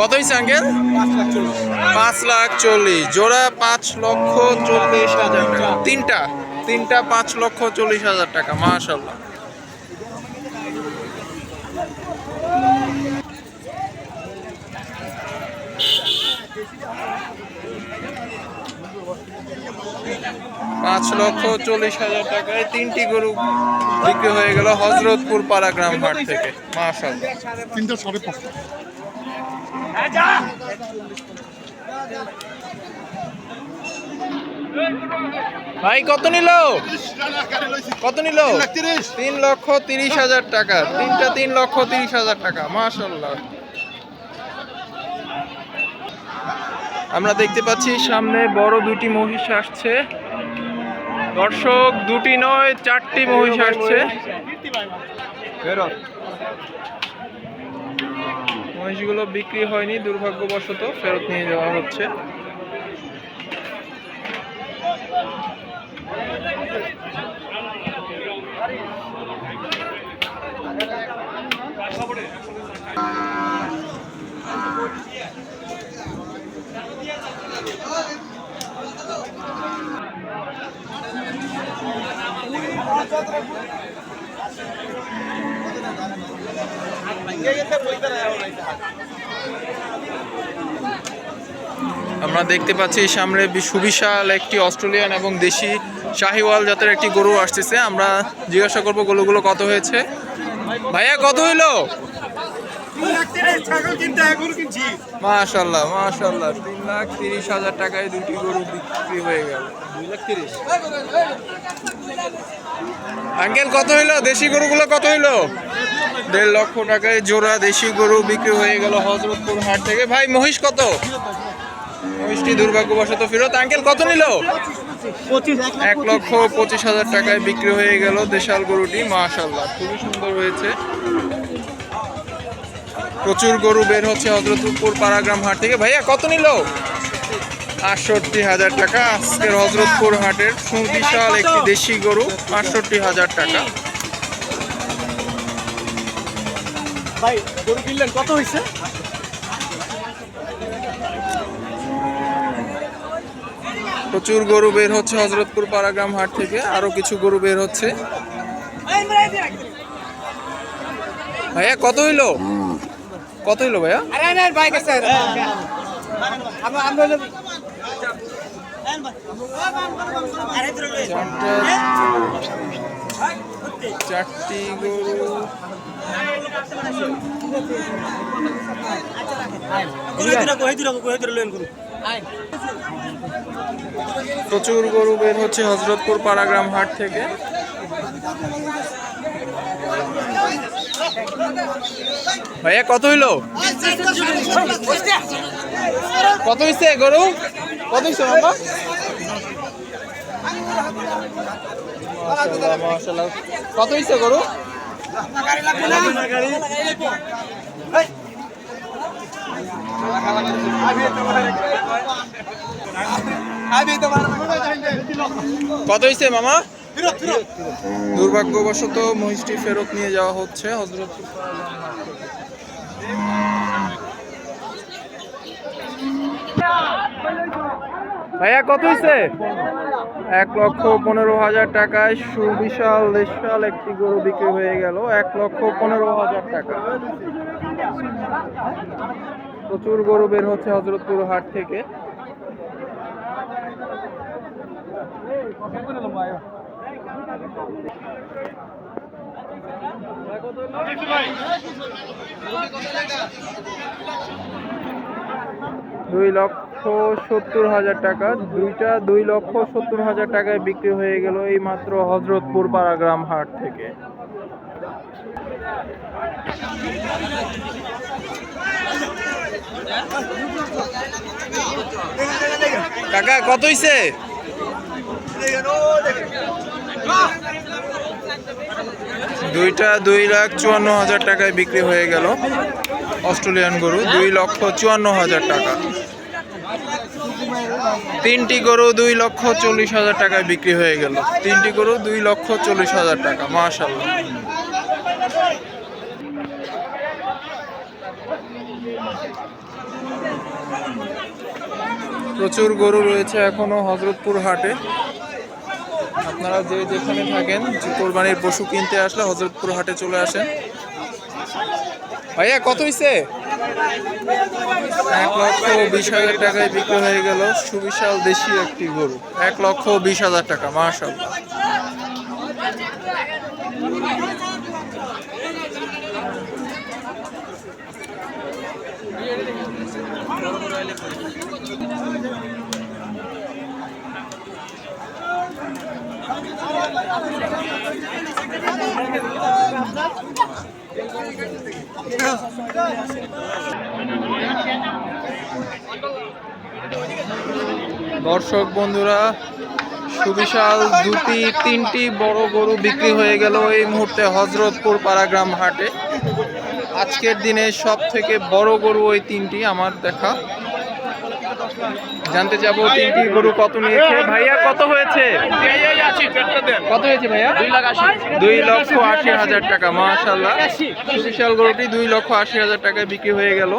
কত হয়েছে আঙ্কেল? পাঁচ লাখ চল্লিশ। জোড়া পাঁচ লক্ষ চল্লিশ হাজার টাকা। তিনটা? তিনটা পাঁচ লক্ষ চল্লিশ হাজার টাকা মাশাল্লাহ পাঁচ লক্ষ চল্লিশ হাজার টাকায় তিনটি গরু বিক্রি হয়ে গেল হজরতপুর পাড়াগ্রাম হাট থেকে মাশাল্লাহ তিনটা সাড়ে পাঁচটা ভাই কত নিল? কত নিল? তিন লক্ষ তিরিশ হাজার টাকা। তিনটা তিন লক্ষ তিরিশ হাজার টাকা মাশাল্লাহ আমরা দেখতে পাচ্ছি সামনে বড় দুটি মহিষ আসছে। দর্শক দুটি নয় চারটি মহিষ আসছে। মহিষগুলো বিক্রি হয়নি দুর্ভাগ্যবশত ফেরত নিয়ে যাওয়া হচ্ছে। আমরা দেখতে পাচ্ছি সামনে সুবিশাল একটি অস্ট্রেলিয়ান এবং দেশি শাহিওয়াল জাতের একটি গরু আসতেছে। আমরা জিজ্ঞাসা করব গরুগুলো কত হয়েছে? ভাইয়া কত হইল? মাশাল্লাহ মাশাল্লাহ তিন লাখ তিরিশ হাজার টাকায় দুটি গরু বিক্রি হয়ে গেল। দুই লাখ তিরিশ। আঙ্কেল কত হইল? দেশি গরুগুলো কত হইল? দেড় লক্ষ টাকায় জোড়া দেশি গরু বিক্রি হয়ে গেল হজরতপুর হাট থেকে। ভাই, মহিষ কত? মহিষটি দুর্ভাগ্যবশত ফেরত। আঙ্কেল, কত নিল? এক লক্ষ পঁচিশ হাজার টাকায় বিক্রি হয়ে গেল দেশাল গরুটি মাশাল্লাহ খুবই সুন্দর হয়েছে। প্রচুর গরু বের হচ্ছে হজরতপুর পাড়াগ্রাম হাট থেকে। ভাইয়া, কত নিল? আটষট্টি হাজার টাকা। আজকের হজরতপুর হাটের সুবিশাল একটি দেশি গরু, আটষট্টি হাজার টাকা। ভাই গরু কিনলেন কত হয়েছে প্রচুর গরু বের হচ্ছে হজরতপুর পাড়াগ্রাম হাট থেকে আরও কিছু গরু বের হচ্ছে। ভাইয়া কত হইল? কত হইল ভাইয়া? চারটি গরু প্রচুর গরু বের হচ্ছে হজরতপুর পাড়াগ্রাম হাট থেকে। ভাইয়া, কত হইল? কত হইছে গরু? কত মাশাআল্লাহ, মাশাআল্লাহ। কত হইছে গরু কত হইছে মামা দুর্ভাগ্যবশত মহিষটি ফেরত নিয়ে যাওয়া হচ্ছে হজরতপুর ভাইয়া, কত হইছে? এক লক্ষ পনেরো হাজার টাকায় সুবিশাল দেশাল একটি গরু বিক্রি হয়ে গেল। এক লক্ষ পনেরো হাজার টাকা। প্রচুর গরু বের হচ্ছে হজরতপুর হাট থেকে। দুই লক্ষ সত্তর হাজার টাকা দুইটা দুই লক্ষ সত্তর হাজার টাকায় বিক্রি হয়ে গেল এই মাত্র হজরতপুর পাড়াগ্রাম হাট থেকে। কাকা কত হইছে? দুইটা দুই লাখ চুয়ান্ন হাজার টাকায় বিক্রি হয়ে গেল। অস্ট্রেলিয়ান গরু দুই লক্ষ চুয়ান্ন হাজার টাকা। তিনটি গরু দুই লক্ষ চল্লিশ হাজার টাকায় বিক্রি হয়ে গেল। তিনটি গরু দুই লক্ষ চল্লিশ হাজার টাকা মাশাল্লাহ প্রচুর গরু রয়েছে এখনও হজরতপুর হাটে। আপনারা যে যেখানে থাকেন, কোরবানির পশু কিনতে আসলে হজরতপুর হাটে চলে আসেন। ভাইয়া, কত হইছে? এক লক্ষ বিশ হাজার টাকায় বিক্রি হয়ে গেল সুবিশাল দেশি একটি গরু। এক লক্ষ বিশ হাজার টাকা মার্শাল দর্শক বন্ধুরা, সুবিশাল দুটি, তিনটি বড় গরু বিক্রি হয়ে গেল এই মুহূর্তে হজরতপুর পাড়াগ্রাম হাটে। আজকের দিনে সব থেকে বড় গরু ওই তিনটি, আমার দেখা। জানতে যাব তিনটি গরু কত নিয়েছে। ভাইয়া, কত হয়েছে? কত হয়েছে ভাইয়া? দুই লক্ষ আশি হাজার টাকা মাশাল্লাহ সুবিশাল গরুটি দুই লক্ষ আশি হাজার টাকায় বিক্রি হয়ে গেল।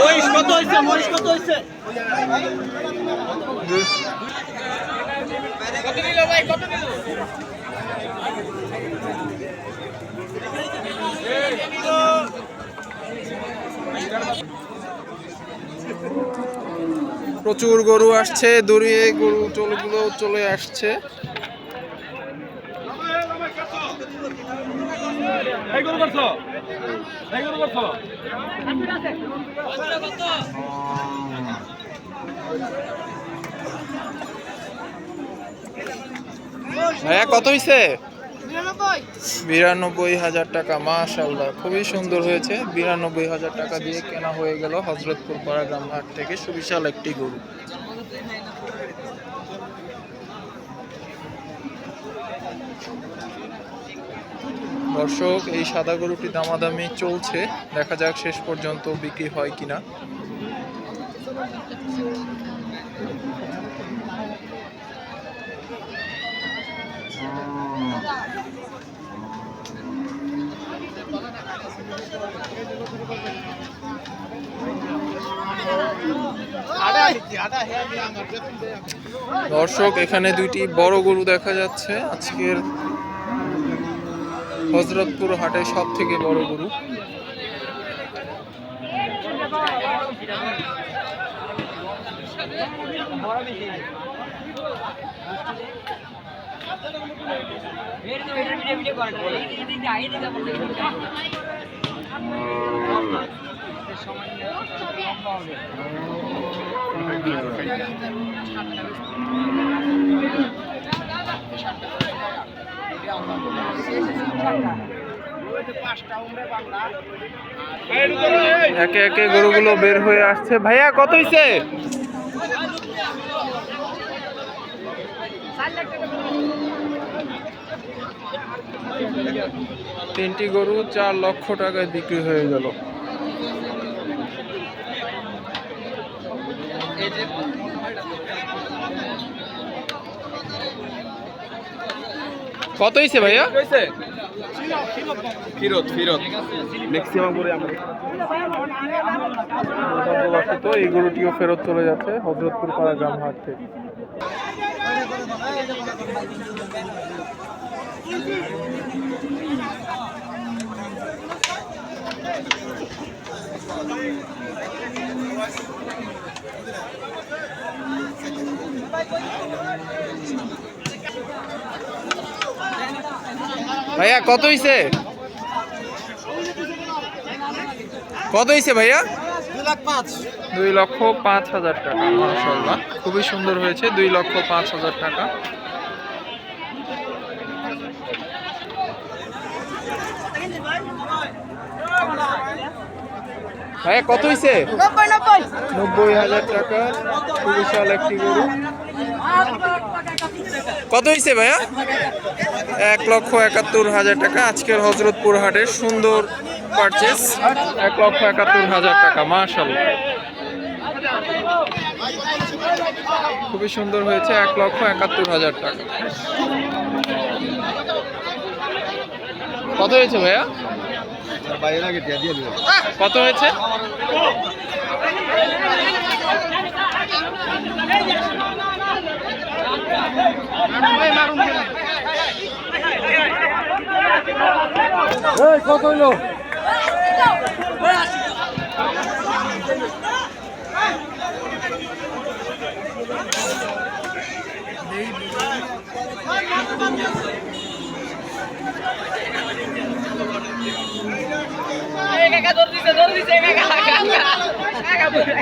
মহিষ কত হয়েছে মহিষ কত হয়েছে প্রচুর গরু আসছে দড়িয়ে গরু চলগুলো চলে আসছে। এই গরু করছ? ভাইয়া কত হয়েছে বিরানব্বই হাজার টাকা মাশাল্লাহ খুবই সুন্দর হয়েছে। বিরানব্বই হাজার টাকা দিয়ে কেনা হয়ে গেল হজরতপুর পাড়াগ্রাম হাট থেকে সুবিশাল একটি গরু। দর্শক, এই সাদা গরুটি দামাদামি চলছে। দেখা যাক শেষ পর্যন্ত বিক্রি হয় কিনা। দর্শক এখানে দুইটি বড় গরু দেখা যাচ্ছে। আজকের হজরতপুর হাটে সব থেকে বড় গরু। একে একে গরুগুলো বের হয়ে আসছে। ভাইয়া কত হইছে? তিনটি গরু চার লক্ষ টাকায় বিক্রি হয়ে গেল। কত হয়েছে ভাইয়া? ফিরত ফিরত। ম্যাক্সিমাম করে আমরা দুর্ভাগ্যবশত এই গরুটিও ফেরত চলে যাচ্ছে হজরতপুর পাড়া গ্রাম হাট থেকে। ভাইয়া কত হইছে? কত হইছে ভাইয়া? দুই লক্ষ পাঁচ হাজার টাকা মাশাল্লাহ খুবই সুন্দর হয়েছে দুই লক্ষ পাঁচ হাজার টাকা। ভাইয়া কত হয়েছে নব্বই হাজার টাকা বিশাল একটি গরু। কত হয়েছে ভাইয়া? এক লক্ষ একাত্তর হাজার টাকা আজকের হজরতপুর হাটের সুন্দর পারচেস এক লক্ষ একাত্তর হাজার টাকা মাশাল খুবই সুন্দর হয়েছে এক লক্ষ একাত্তর হাজার টাকা। কত হয়েছে ভাইয়া? দিয়ে দিও কত হয়েছে? এই কত হইল কাকা ধরে